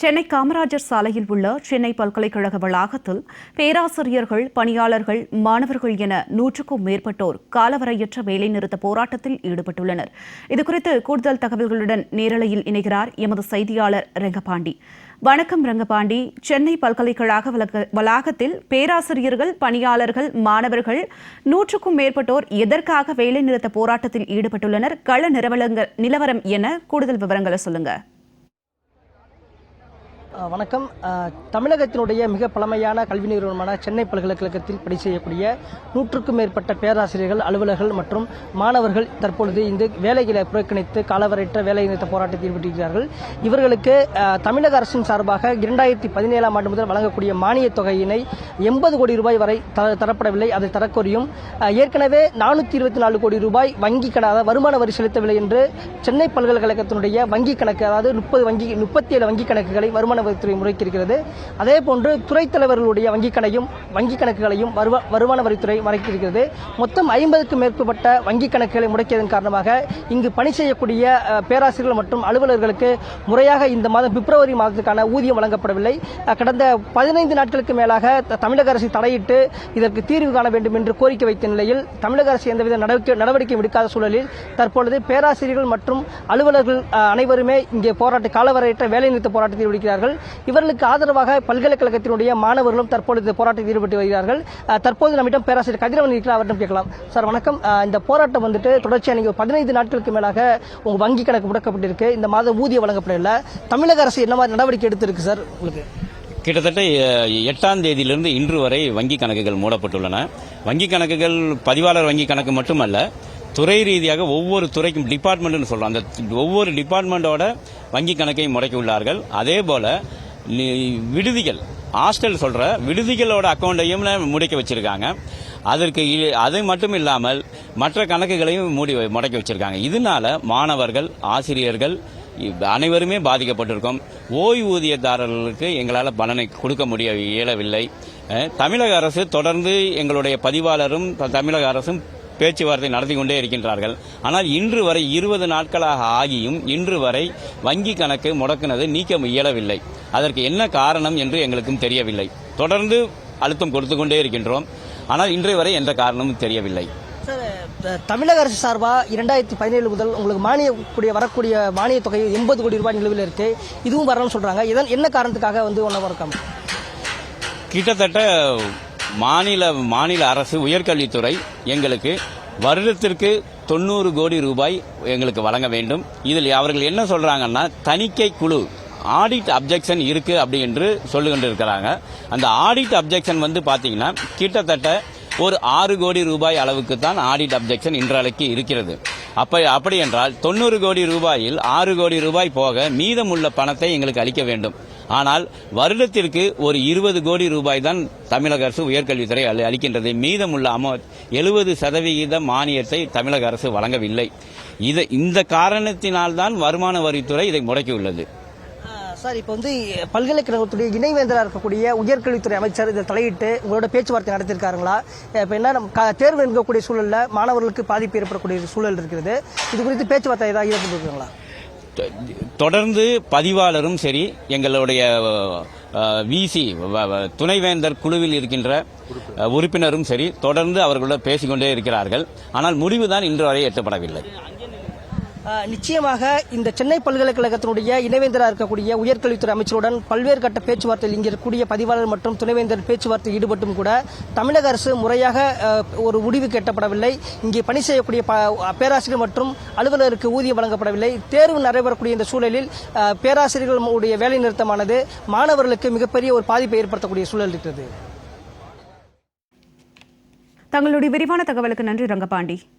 சென்னை காமராஜர் சாலையில் உள்ள சென்னை பல்கலைக்கழக வளாகத்தில் பேராசிரியர்கள் பணியாளர்கள் மாணவர்கள் என நூற்றுக்கும் மேற்பட்டோர் காலவரையற்ற வேலைநிறுத்த போராட்டத்தில் ஈடுபட்டுள்ளனர். இதுகுறித்து கூடுதல் தகவல்களுடன் நேரலையில் இணைகிறார் எமது செய்தியாளர் ரங்கபாண்டி. வணக்கம் ரங்கபாண்டி. சென்னை பல்கலைக்கழக வளாகத்தில் பேராசிரியர்கள் பணியாளர்கள் மாணவர்கள் நூற்றுக்கும் மேற்பட்டோர் எதற்காக வேலைநிறுத்த போராட்டத்தில் ஈடுபட்டுள்ளனர்? கள நிலவரம் என கூடுதல் விவரங்களை சொல்லுங்கள் வணக்கம். தமிழகத்தினுடைய மிக பழமையான கல்வி நிறுவனமான சென்னை பல்கலைக்கழகத்தில் பணி செய்யக்கூடிய நூற்றுக்கும் மேற்பட்ட பேராசிரியர்கள் அலுவலர்கள் மற்றும் மாணவர்கள் தற்பொழுது இந்த வேலைகளை புறக்கணித்து காலவரையற்ற வேலை நிறுத்த போராட்டத்தில் ஈடுபட்டிருக்கிறார்கள். இவர்களுக்கு தமிழக அரசின் சார்பாக இரண்டாயிரத்தி பதினேழாம் ஆண்டு முதல் வழங்கக்கூடிய மானியத் தொகையினை எண்பது கோடி ரூபாய் வரை தரப்படவில்லை. அதை தரக்கோரியும் ஏற்கனவே நானூற்றி இருபத்தி நாலு கோடி ரூபாய் வங்கி கண வருமான வரி செலுத்தவில்லை என்று சென்னை பல்கலைக்கழகத்தினுடைய வங்கி கணக்கு அதாவது முப்பது வங்கி முப்பத்தி ஏழு வங்கி கணக்குகளை வருமான வரித்துறை முறைக்கிருக்கிறது. அதே போன்று துறைத் தலைவர்களுடைய வங்கிக் கணையும் வங்கிக் கணக்குகளையும் வருவ- வருமான வரித்துறை மறைக்கிருக்கிறது. மொத்தம் ஐம்பதுக்கும் மேற்பட்ட வங்கிக் கணக்குகளை முடக்கியதன் காரணமாக இங்கு பணி செய்யக்கூடிய பேராசிரியர்கள் மற்றும் அலுவலர்களுக்கு முறையாக இந்த மாதம் பிப்ரவரி மாதத்துக்கான ஊதியம் வழங்கப்படவில்லை. கடந்த பதினைந்து நாட்களுக்கு மேலாக தமிழக அரசு தலையிட்டு இதற்கு தீர்வு காண வேண்டும் என்று கோரிக்கை வைத்த நிலையில் தமிழக அரசு எந்தவித நடவடிக்கை நடவடிக்கை எடுக்காத சூழலில் தற்பொழுது பேராசிரியர்கள் மற்றும் அலுவலர்கள் அனைவருமே இங்கே போராட்ட காலவரையற்ற வேலைநிறுத்த போராட்டத்தில் விடுக்கிறார்கள் இவர்களுக்கு ஆதரவாக பல்கலைக்கழகத்தினுடைய மாணவர்களும் தற்பொழுது போராட்டத்தில் ஈடுபட்டு வருகிறார்கள். தற்போது நம்மிடம் பேராசிரியர் கதிரவன் இருக்கிறார் அவரிடம் கேட்கலாம். சார் வணக்கம். இந்த போராட்டம் வந்துட்டு தொடர்ச்சியாக நீங்கள் பதினைந்து நாட்களுக்கு மேலாக உங்கள் வங்கி கணக்கு முடக்கப்பட்டிருக்கு. இந்த மாதம் ஊதியம் வழங்கப்படவில்லை. தமிழக அரசு என்ன மாதிரி நடவடிக்கை எடுத்திருக்கு சார் உங்களுக்கு? கிட்டத்தட்ட எட்டாம் தேதியிலிருந்து இன்று வரை வங்கி கணக்குகள் மூடப்பட்டுள்ளன. வங்கி கணக்குகள் பதிவாளர் வங்கி கணக்கு மட்டுமல்ல துறை ரீதியாக ஒவ்வொரு துறைக்கும் டிபார்ட்மெண்ட்னு சொல்கிறோம் அந்த ஒவ்வொரு டிபார்ட்மெண்டோட வங்கி கணக்கையும் முடக்கி உள்ளார்கள் அதே போல் விடுதிகள். ஹாஸ்டல் சொல்கிற விடுதிகளோட அக்கௌண்ட்டையும் முடக்கி வச்சுருக்காங்க. அதற்கு அது மட்டும் இல்லாமல் மற்ற கணக்குகளையும் மூடி முடக்கி வச்சுருக்காங்க. இதனால் மாணவர்கள் ஆசிரியர்கள் அனைவருமே பாதிக்கப்பட்டிருக்கோம். ஓய்வூதியதாரர்களுக்கு எங்களால் பலனை கொடுக்க முடிய இயலவில்லை தமிழக அரசு தொடர்ந்து எங்களுடைய பதிவாளரும் த- தமிழக அரசும் பேச்சுவார்த்தை நடத்தி கொண்டே இருக்கின்றார்கள். ஆனால் இன்று வரை இருபது நாட்களாக ஆகியும் இன்று வரை வங்கி கணக்கு முடக்குனது நீக்க இயலவில்லை. அதற்கு என்ன காரணம் என்று எங்களுக்கும் தெரியவில்லை. தொடர்ந்து அழுத்தம் கொடுத்து கொண்டே இருக்கின்றோம். ஆனால் இன்றைய வரை எந்த காரணமும் தெரியவில்லை. தமிழக அரசு சார்பா இரண்டாயிரத்தி பதினேழு முதல் உங்களுக்கு மானிய கூடிய வரக்கூடிய மானிய தொகை எண்பது கோடி ரூபாய் நிலுவையில் இருக்கு. இதுவும் வரணும்னு சொல்றாங்க. இதன் என்ன காரணத்துக்காக வந்து ஒன்றும் இருக்காம கிட்டத்தட்ட மாநில மாநில அரசு உயர்கல்வித்துறை எங்களுக்கு வருடத்திற்கு தொண்ணூறு கோடி ரூபாய் எங்களுக்கு வழங்க வேண்டும். இதில் அவர்கள் என்ன சொல்கிறாங்கன்னா தணிக்கை குழு ஆடிட் அப்ஜெக்ஷன் இருக்கு அப்படி என்று சொல்லுகின்றிருக்கிறாங்க. அந்த ஆடிட் அப்ஜெக்ஷன் வந்து பார்த்தீங்கன்னா கிட்டத்தட்ட ஒரு ஆறு கோடி ரூபாய் அளவுக்கு தான் ஆடிட் அப்ஜெக்ஷன் இன்றளவுக்கு இருக்கிறது. அப்ப அப்படி என்றால் தொண்ணூறு கோடி ரூபாயில் ஆறு கோடி ரூபாய் போக மீதமுள்ள பணத்தை எங்களுக்கு அளிக்க வேண்டும். ஆனால் வருடத்திற்கு ஒரு இருபது கோடி ரூபாய் தான் தமிழக அரசு உயர்கல்வித்துறை அளிக்கின்றது. மீதமுள்ள அமௌ எழுபது சதவிகித மானியத்தை தமிழக அரசு வழங்கவில்லை. இது இந்த காரணத்தினால்தான் வருமான வரித்துறை இதை முடக்கியுள்ளது. சார் இப்போ வந்து பல்கலைக்கழகத்துடைய இணைவேந்தராக இருக்கக்கூடிய உயர்கல்வித்துறை அமைச்சர் இதில் தலையிட்டு உங்களோட பேச்சுவார்த்தை நடத்திருக்காருங்களா? இப்போ என்ன நம்ம க- தேர்வு இருக்கக்கூடிய சூழலில் மாணவர்களுக்கு பாதிப்பு ஏற்படக்கூடிய சூழல் இருக்கிறது. இது குறித்து பேச்சுவார்த்தை ஏதாவது ஈடுபட்டுருக்காங்களா தொடர்ந்து பதிவாளரும் சரி எங்களுடைய விசி துணைவேந்தர் குழுவில் இருக்கின்ற உறுப்பினரும் சரி தொடர்ந்து அவர்களோட பேசிக்கொண்டே இருக்கிறார்கள். ஆனால் முடிவுதான் இன்று வரை எட்டப்படவில்லை. நிச்சயமாக இந்த சென்னை பல்கலைக்கழகத்தினுடைய இணைவேந்தராக இருக்கக்கூடிய உயர்கல்வித்துறை அமைச்சருடன் பல்வேறு கட்ட பேச்சுவார்த்தையில் இங்கே இருக்கக்கூடிய பதிவாளர் மற்றும் துணைவேந்தர் பேச்சுவார்த்தை ஈடுபட்டும் கூட தமிழக அரசு முறையாக ஒரு முடிவு கெட்டப்படவில்லை. இங்கே பணி செய்யக்கூடிய ப- பேராசிரியர் மற்றும் அலுவலருக்கு ஊதியம் வழங்கப்படவில்லை. தேர்வு நடைபெறக்கூடிய இந்த சூழலில் பேராசிரியர்களுடைய வேலை நிறுத்தமானது மாணவர்களுக்கு மிகப்பெரிய ஒரு பாதிப்பை ஏற்படுத்தக்கூடிய சூழல் இருக்கிறது. தங்களுடைய விரிவான தகவலுக்கு நன்றி ரங்கபாண்டி.